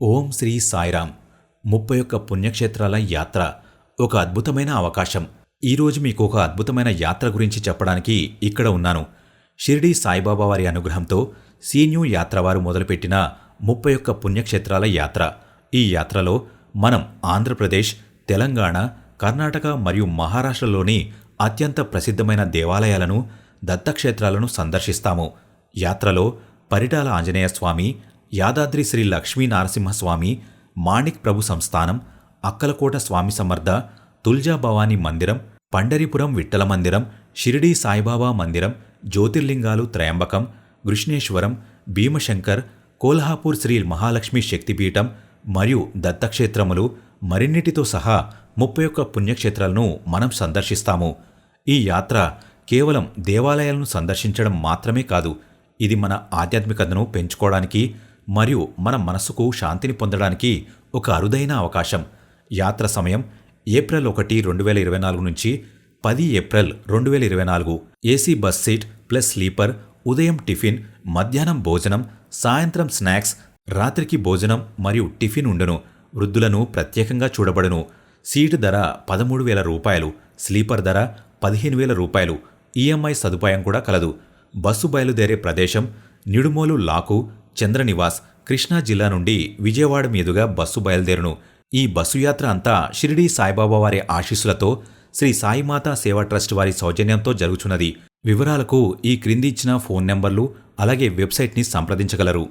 ఓం శ్రీ సాయిరామ్. ముప్పై ఒక్క పుణ్యక్షేత్రాల యాత్ర. ఒక అద్భుతమైన అవకాశం. ఈరోజు మీకు ఒక అద్భుతమైన యాత్ర గురించి చెప్పడానికి ఇక్కడ ఉన్నాను. షిరిడీ సాయిబాబా వారి అనుగ్రహంతో సీన్యూ యాత్ర వారు మొదలుపెట్టిన ముప్పై ఒక్క పుణ్యక్షేత్రాల యాత్ర. ఈ యాత్రలో మనం ఆంధ్రప్రదేశ్ తెలంగాణ కర్ణాటక మరియు మహారాష్ట్రలోని అత్యంత ప్రసిద్ధమైన దేవాలయాలను దత్తక్షేత్రాలను సందర్శిస్తాము. యాత్రలో పరిటాల ఆంజనేయ స్వామి యాదాద్రి శ్రీ లక్ష్మీ నరసింహస్వామి మాణిక్ ప్రభు సంస్థానం అక్కలకోట స్వామి సమర్థ తుల్జా భవానీ మందిరం పండరిపురం విఠల మందిరం షిరిడీ సాయిబాబా మందిరం జ్యోతిర్లింగాలు త్రయంబకం కృష్ణేశ్వరం భీమశంకర్ కోల్హాపూర్ శ్రీ మహాలక్ష్మి శక్తిపీఠం మరియు దత్తక్షేత్రములు మరిన్నిటితో సహా ముప్పై ఒక్క పుణ్యక్షేత్రాలను మనం సందర్శిస్తాము. ఈ యాత్ర కేవలం దేవాలయాలను సందర్శించడం మాత్రమే కాదు ఇది మన ఆధ్యాత్మికతను పెంచుకోవడానికి మరియు మన మనసుకు శాంతిని పొందడానికి ఒక అరుదైన అవకాశం. యాత్ర సమయం ఏప్రిల్ ఒకటి రెండు వేల ఇరవై నాలుగు నుంచి పది ఏప్రిల్ రెండు వేల ఇరవై నాలుగు. AC bus seat plus sleeper ఉదయం టిఫిన్ మధ్యాహ్నం భోజనం సాయంత్రం స్నాక్స్ రాత్రికి భోజనం మరియు టిఫిన్ ఉండను. వృద్ధులను ప్రత్యేకంగా చూడబడును. సీటు ధర పదమూడు వేల రూపాయలు స్లీపర్ ధర పదిహేను వేల రూపాయలు. ఈఎంఐ సదుపాయం కూడా కలదు. బస్సు బయలుదేరే ప్రదేశం నిడుమోలు లాకు చంద్రనివాస్ కృష్ణా జిల్లా నుండి విజయవాడ మీదుగా బస్సు బయలుదేరును. ఈ బస్సు యాత్ర అంతా షిరిడీ సాయిబాబా వారి ఆశీస్సులతో శ్రీ సాయిమాతా సేవా ట్రస్ట్ వారి సౌజన్యంతో జరుగుచున్నది. వివరాలకు ఈ క్రింది ఇచ్చిన ఫోన్ నెంబర్లు అలాగే వెబ్సైట్ని సంప్రదించగలరు.